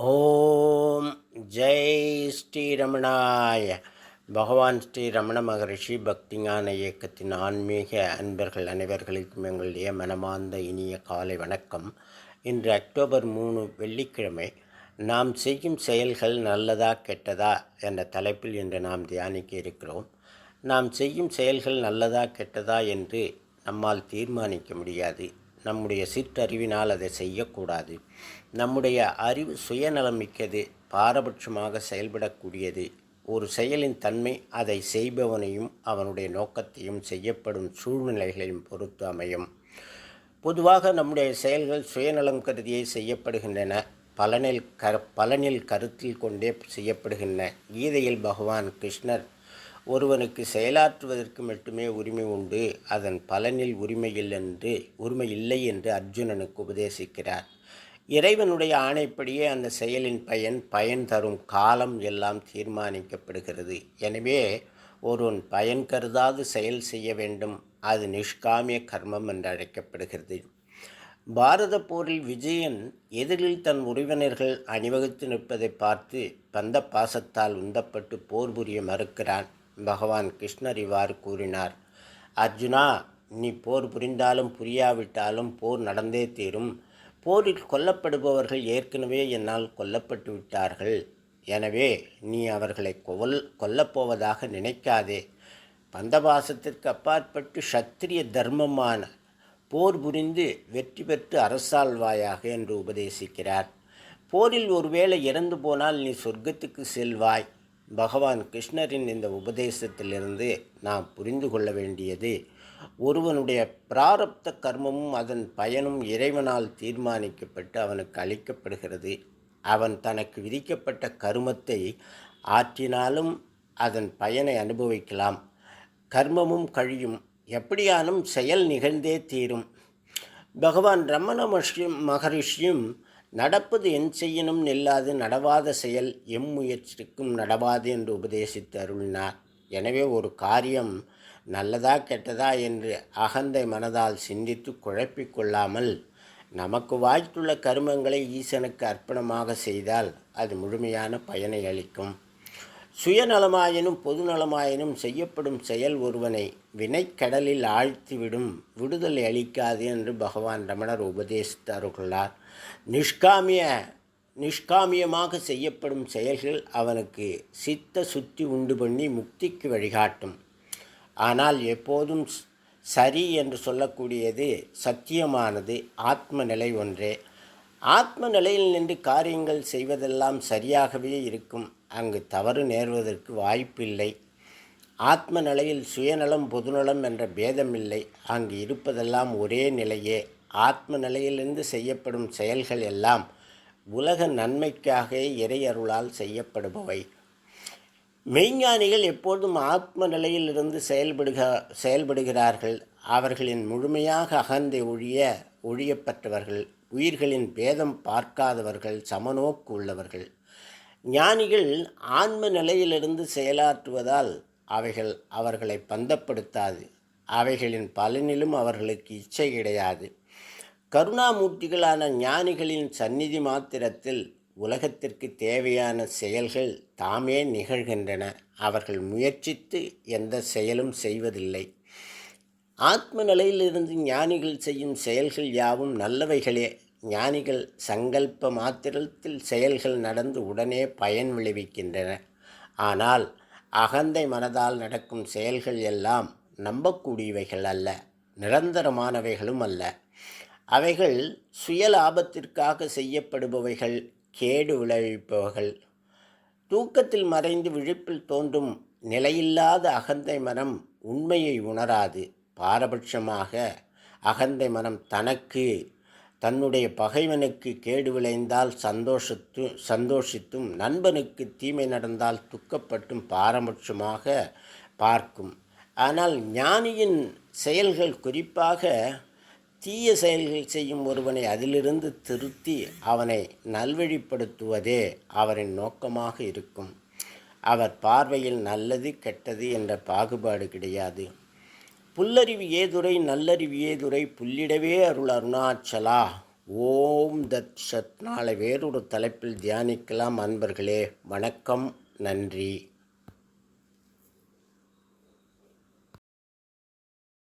ஓம் ஜெய் ஸ்ரீரமணாய. பகவான் ஸ்ரீ ரமண மகரிஷி பக்திஞான இயக்கத்தின் ஆன்மீக அன்பர்கள் அனைவர்களுக்கும் எங்களுடைய மனமார்ந்த இனிய காலை வணக்கம். இன்று அக்டோபர் மூணு வெள்ளிக்கிழமை. நாம் செய்யும் செயல்கள் நல்லதா கெட்டதா என்ற தலைப்பில் இன்று நாம் தியானிக்க இருக்கிறோம். நாம் செய்யும் செயல்கள் நல்லதா கெட்டதா என்று நம்மால் தீர்மானிக்க முடியாது. நம்முடைய சிற்றறிவினால் அதை செய்யக்கூடாது. நம்முடைய அறிவு சுயநலம் மிக்கது பாரபட்சமாக செயல்படக்கூடியது. ஒரு செயலின் தன்மை அதை செய்பவனையும் அவனுடைய நோக்கத்தையும் செய்யப்படும் சூழ்நிலைகளையும் பொறுத்து அமையும். பொதுவாக நம்முடைய செயல்கள் சுயநலம் கருதியே செய்யப்படுகின்றன. பலனில் கர பலனில் கருத்தில் கொண்டே செய்யப்படுகின்றன. கீதையில் பகவான் கிருஷ்ணர் ஒருவனுக்கு செயலாற்றுவதற்கு மட்டுமே உரிமை உண்டு அதன் பலனில் உரிமையில் என்று உரிமை இல்லை என்று அர்ஜுனனுக்கு உபதேசிக்கிறார். இறைவனுடைய ஆணைப்படியே அந்த செயலின் பயன் பயன் தரும் காலம் எல்லாம் தீர்மானிக்கப்படுகிறது. எனவே ஒருவன் பயன் கருதாது செயல் செய்ய வேண்டும் அது நிஷ்காமிய கர்மம் என்று அழைக்கப்படுகிறது. பாரத போரில் விஜயன் எதிரில் தன் உறவினர்கள் அணிவகுத்து நிற்பதை பார்த்து பந்த பாசத்தால் உந்தப்பட்டு போர் புரிய மறுக்கிறான். பகவான் கிருஷ்ணர் இவ்வாறு கூறினார். அர்ஜுனா நீ போர் புரிந்தாலும் புரியாவிட்டாலும் போர் நடந்தே தீரும். போரில் கொல்லப்படுபவர்கள் ஏற்கனவே என்னால் கொல்லப்பட்டு விட்டார்கள். எனவே நீ அவர்களை கொல் கொல்லப்போவதாக நினைக்காதே. பந்தபாசத்திற்கு அப்பாற்பட்டு சத்திரிய தர்மமான போர் புரிந்து வெற்றி பெற்று அரசாழ்வாயாக என்று உபதேசிக்கிறார். போரில் ஒருவேளை இறந்து போனால் நீ சொர்க்கத்துக்கு செல்வாய். பகவான் கிருஷ்ணரின் இந்த உபதேசத்திலிருந்து நாம் புரிந்து கொள்ள வேண்டியது ஒருவனுடைய பிராரப்த கர்மமும் அதன் பயனும் இறைவனால் தீர்மானிக்கப்பட்டு அவனுக்கு அளிக்கப்படுகிறது. அவன் தனக்கு விதிக்கப்பட்ட கருமத்தை ஆற்றினாலும் அதன் பயனை அனுபவிக்கலாம். கர்மமும் கழியும் எப்படியானும் செயல் நிகழ்ந்தே தீரும். பகவான் ரமண மகரிஷியும் நடப்பது என் செய்யணும் நில்லாது நடவாத செயல் எம் முயற்சிக்கும் நடவாது என்று உபதேசித்து அருளினார். எனவே ஒரு காரியம் நல்லதா கெட்டதா என்று அகந்தை மனதால் சிந்தித்து குழப்பிக்கொள்ளாமல் நமக்கு வாய்த்துள்ள கருமங்களை ஈசனுக்கு அர்ப்பணமாக செய்தால் அது முழுமையான பயனை அளிக்கும். சுயநலமாயினும் பொதுநலமாயினும் செய்யப்படும் செயல் ஒருவனை வினைக்கடலில் ஆழ்த்திவிடும் விடுதலை அளிக்காது என்று பகவான் ரமணர் உபதேசித்தார்களார் நிஷ்காமிய நிஷ்காமியமாக செய்யப்படும் செயல்கள் அவனுக்கு சித்த சுத்தி உண்டு பண்ணி முக்திக்கு வழிகாட்டும். ஆனால் எப்போதும் சரி என்று சொல்லக்கூடியது சத்தியமானது ஆத்ம நிலை ஒன்றே. ஆத்ம நிலையில் நின்று காரியங்கள் செய்வதெல்லாம் சரியாகவே இருக்கும். அங்கு தவறு நேர்வதற்கு வாய்ப்பில்லை. ஆத்ம நிலையில் சுயநலம் பொதுநலம் என்ற பேதமில்லை. அங்கு இருப்பதெல்லாம் ஒரே நிலையே. ஆத்ம நிலையிலிருந்து செய்யப்படும் செயல்கள் எல்லாம் உலக நன்மைக்காக இறையருளால் செய்யப்படுபவை. மெய்ஞானிகள் எப்போதும் ஆத்ம நிலையிலிருந்து செயல்படுக செயல்படுகிறார்கள். அவர்களின் முழுமையாக அகந்தை ஒழிய ஒழியப்பட்டவர்கள் உயிர்களின் பேதம் பார்க்காதவர்கள் சமநோக்கு உள்ளவர்கள். ஞானிகள் ஆன்ம நிலையிலிருந்து செயலாற்றுவதால் அவைகள் அவர்களை பந்தப்படுத்தாது. அவைகளின் பலனிலும் அவர்களுக்கு இச்சை கிடையாது. கருணாமூர்த்திகளான ஞானிகளின் சந்நிதி மாத்திரத்தில் உலகத்திற்கு தேவையான செயல்கள் தாமே நிகழ்கின்றன. அவர்கள் முயற்சித்து எந்த செயலும் செய்வதில்லை. ஆத்ம நிலையிலிருந்து ஞானிகள் செய்யும் செயல்கள் யாவும் நல்லவைகளே. ஞானிகள் சங்கல்ப மாத்திரத்தில் செயல்கள் நடந்து உடனே பயன் விளைவிக்கின்றன. ஆனால் அகந்தை மனதால் நடக்கும் செயல்கள் எல்லாம் நம்பக்கூடியவைகள் அல்ல நிரந்தரமானவைகளும் அல்ல. அவைகள் சுய லாபத்திற்காக செய்யப்படுபவைகள் கேடு விளைவிப்பவர்கள் தூக்கத்தில் மறைந்து விழிப்பில் தோன்றும் நிலையில்லாத அகந்தை மனம் உண்மையை உணராது. பாரபட்சமாக அகந்தை மனம் தனக்கு தன்னுடைய பகைவனுக்கு கேடு விளைந்தால் சந்தோஷத்து சந்தோஷித்தும் நண்பனுக்கு தீமை நடந்தால் துக்கப்பட்டும் பாரபட்சமாக பார்க்கும். ஆனால் ஞானியின் செயல்கள் குறிப்பாக தீய செயல்கள் செய்யும் ஒருவனை அதிலிருந்து திருத்தி அவனை நல்வழிப்படுத்துவதே அவரின் நோக்கமாக இருக்கும். அவர் பார்வையில் நல்லது கெட்டது என்ற பாகுபாடு கிடையாது. புல்லறிவு ஏதுரை நல்லறிவு ஏதுரை புல்லிடவே அருள் அருணாச்சலா. ஓம் தத் சத் நாளை வேறொரு தலைப்பில் தியானிக்கலாம் அன்பர்களே. வணக்கம் நன்றி.